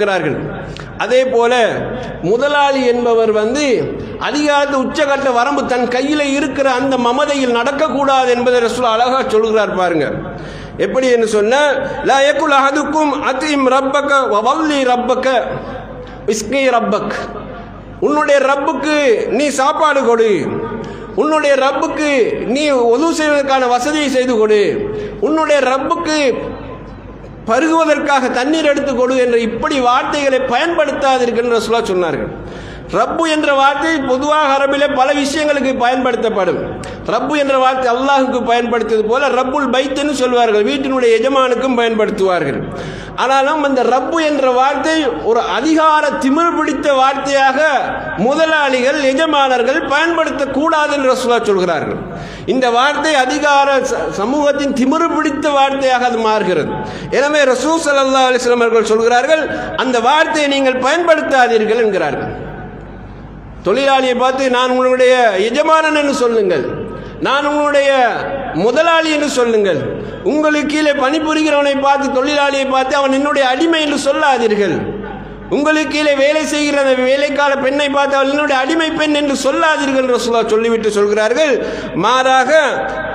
இருக்கிறார்கள் அதே போல முதலாளி என்பவர் வந்து அதிகாரத்து உச்சகட்ட வரம்பு தன் கையில் இருக்கிற அந்த மமதையில் நடக்கக்கூடாது என்பதை ரசூல் அழகாக சொல்கிறார் பாருங்க. எப்படி என்று சொன்ன லா எக்குல் அஹதுக்கும் அத்தீம் ரப்பக்க வவல்லி ரப்பக்க இஸ்கி ரப்பக். உன்னுடைய ரப்புக்கு நீ சாப்பாடு கொடு. உன்னுடைய ரப்புக்கு நீ உதவு செய்வதற்கான வசதியை செய்து கொடு. உன்னுடைய ரப்புக்கு பருகுவதற்காக தண்ணீர் எடுத்து கொடு என்ற இப்படி வார்த்தைகளை பயன்படுத்தாதீர்கள் சொல்ல சொன்னார்கள். ரப்பு என்ற வார்த்தை பொதுவாக அரபிலே பல விஷயங்களுக்கு பயன்படுத்தப்படும். ரப்பு என்ற வார்த்தை அல்லாஹுக்கு பயன்படுத்தியது போல ரப்புல் பைத்துன்னு சொல்வார்கள். வீட்டினுடைய எஜமானுக்கும் பயன்படுத்துவார்கள். ஆனாலும் அந்த ரப்பு என்ற வார்த்தை ஒரு அதிகார திமிர் பிடித்த வார்த்தையாக முதலாளிகள் எஜமானர்கள் பயன்படுத்தக்கூடாது என்று ரசூலா சொல்கிறார்கள். இந்த வார்த்தை அதிகார ச- சமூகத்தின் திமிரு பிடித்த வார்த்தையாக அது மாறுகிறது. எனவே ரசூ சல்லா அலிஸ்லாம் அவர்கள் சொல்கிறார்கள் அந்த வார்த்தையை நீங்கள் பயன்படுத்தாதீர்கள் என்கிறார்கள். தொழிலாளியை பார்த்து நான் உங்களுடைய எஜமானன் என்று சொல்லுங்கள். நான் உங்களுடைய முதலாளி என்று சொல்லுங்கள். உங்களுக்கு கீழே பணிபுரிகிறவனை பார்த்து தொழிலாளியை பார்த்து அவன் என்னுடைய அடிமை என்று சொல்லாதீர்கள். உங்களுக்கு கீழே வேலை செய்கிற அந்த வேலைக்கால பெண்ணை பார்த்து அவள் என்னுடைய அடிமை பெண் என்று சொல்லாதீர்கள் என்று சொல்ல சொல்லிவிட்டு சொல்கிறார்கள். மாறாக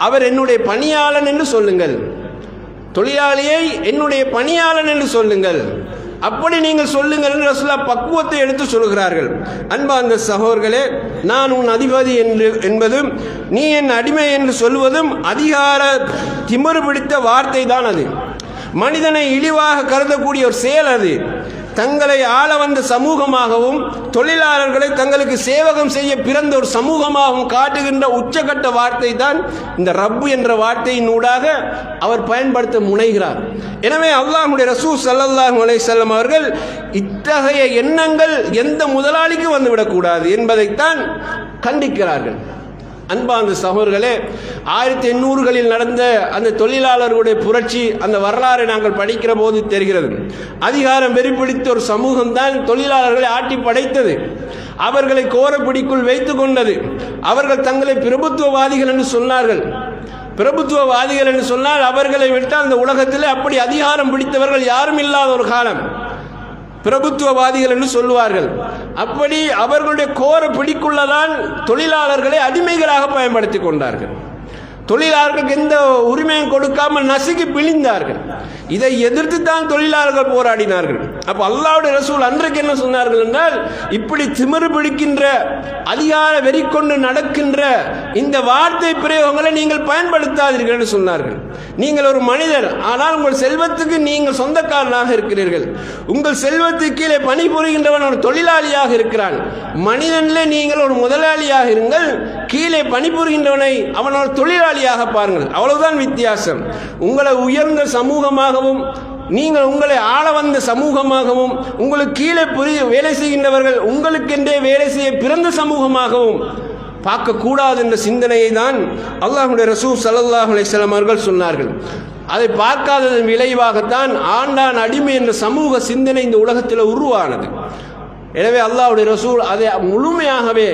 அவர் என்னுடைய பணியாளன் என்று சொல்லுங்கள். தொழிலாளியை என்னுடைய பணியாளன் என்று சொல்லுங்கள். அப்படி நீங்கள் சொல்லுங்கள். என்று பக்குவத்தை எடுத்து சொல்கிறார்கள். அன்பார்ந்த சகோர்களே நான் உன் அதிபதி என்று என்பதும் நீ என் அடிமை என்று சொல்வதும் அதிகார திமிரு பிடித்த வார்த்தை தான் அது. மனிதனை இழிவாக கருதக்கூடிய ஒரு செயல் அது. தங்களை ஆள வந்த சமூகமாகவும் தொழிலாளர்களை தங்களுக்கு சேவகம் செய்ய பிறந்த ஒரு சமூகமாகவும் காட்டுகின்ற உச்சகட்ட வார்த்தை தான் இந்த ரப்பு என்ற வார்த்தையின் ஊடாக அவர் பயன்படுத்த முனைகிறார். எனவே அல்லாஹுடைய ரசூ சல்லாஹூ அலைஹி அவர்கள் இத்தகைய எண்ணங்கள் எந்த முதலாளிக்கும் வந்துவிடக்கூடாது என்பதைத்தான் கண்டிக்கிறார்கள். அன்பான சகோதர்களே ஆயிரத்தி எண்ணூறுகளில் நடந்த அந்த தொழிலாளர்களுடைய புரட்சி அந்த வரலாறை நாங்கள் படிக்கிற போது தெரிகிறது. அதிகாரம் வெறிப்பிடித்த ஒரு சமூகம் தான் தொழிலாளர்களை ஆட்டி படைத்தது. அவர்களை கோரப்பிடிக்குள் வைத்து கொண்டது. அவர்கள் தங்களை பிரபுத்துவவாதிகள் என்று சொன்னார்கள். பிரபுத்துவவாதிகள் என்று சொன்னால் அவர்களை விட்டால் அந்த உலகத்தில் அப்படி அதிகாரம் பிடித்தவர்கள் யாரும் இல்லாத ஒரு காலம். பிரபுத்துவவாதிகள் என்று சொல்லுவார்கள். அப்படி அவர்களுடைய கோர பிடிக்குள்ளதான் தொழிலாளர்களை அடிமைகளாக பயன்படுத்தி கொண்டார்கள். தொழிலாளர்களுக்கு எந்த உரிமையும் கொடுக்காமல் நசுக்கி பிழிந்தார்கள். இதை எதிர்த்து தான் தொழிலாளர்கள் போராடினார்கள். அப்போ அல்லாவுடைய ரசூல் அன்றைக்கு என்ன சொன்னார்கள் என்றால் இப்படி திமிரு பிடிக்கின்ற அதிகார வெறி கொண்டு நடக்கின்ற இந்த வார்த்தை பிரயோகங்களை நீங்கள் பயன்படுத்தாதீர்கள் என்று சொன்னார்கள். நீங்கள் ஒரு மனிதர் ஆனால் உங்கள் செல்வத்துக்கு நீங்கள் சொந்தக்காரனாக இருக்கிறீர்கள். உங்கள் செல்வத்துக்கு கீழே பணிபுரிகின்றவன் ஒரு தொழிலாளியாக இருக்கிறான். மனிதனில் நீங்கள் ஒரு முதலாளியாக இருங்கள் கீழே பணிபுரிகின்றவனை அவனால் தொழிலாளியாக பாருங்கள். அவ்வளவுதான் வித்தியாசம். உங்களை உயர்ந்த சமூகமாகவும் நீங்கள் உங்களை ஆள வந்த சமூகமாகவும் உங்களுக்கு கீழே புரிய வேலை செய்கின்றவர்கள் உங்களுக்கென்றே வேலை செய்ய பிறந்த சமூகமாகவும் பார்க்கக்கூடாது என்ற சிந்தனையை தான் அல்லாஹுடைய ரசூல் சல்லாஹ் அலிஸ்லாம் அவர்கள் சொன்னார்கள். அதை பார்க்காததன் விளைவாகத்தான் ஆண்டான் அடிமை என்ற சமூக சிந்தனை இந்த உலகத்தில் உருவானது. எனவே அல்லாஹுடைய ரசூல் அதை முழுமையாகவே